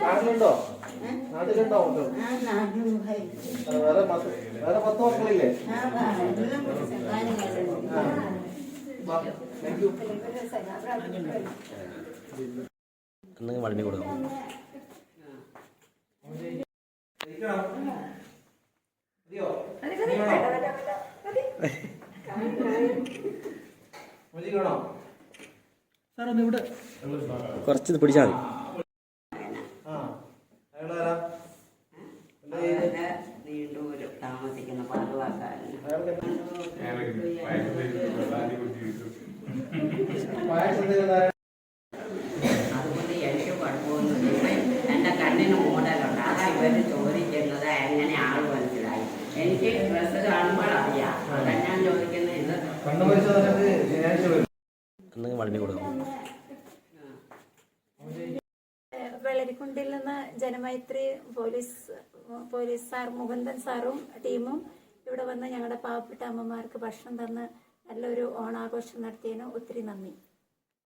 നാട്ടിലുണ്ടോ? നാട്ടിലുണ്ടോ വേറെ വേറെ പത്ത് മക്കളില്ലേ താങ്ക് യു വളമി കൊടുക്കാം. മുജി വേണോ? കുറച്ച് പിടിച്ചാൽ മതി. താമസിക്കുന്ന? അതുകൊണ്ട് എനിക്ക് കുഴപ്പമൊന്നുമില്ല എന്റെ കണ്ണിന് മൂടലുണ്ട്. അതാ ഇവർ ചോദിക്കുന്നത് എങ്ങനെ ആൾ മനസ്സിലായി. എനിക്ക് ഡ്രസ്സ് കാണുമ്പോൾ അറിയാം. അതാ ഞാൻ ചോദിക്കുന്നത് ഇത് എന്തെങ്കിലും വളമി കൊടുക്കാം. വെള്ളരിക്കുണ്ടിൽ നിന്ന് Janamaithri police police sir Mukundan സാറും ടീമും ഇവിടെ വന്ന് ഞങ്ങളുടെ പാവപ്പെട്ട അമ്മമാർക്ക് ഭക്ഷണം തന്ന് നല്ലൊരു ഓണാഘോഷം നടത്തിയതിന് ഒത്തിരി നന്ദി.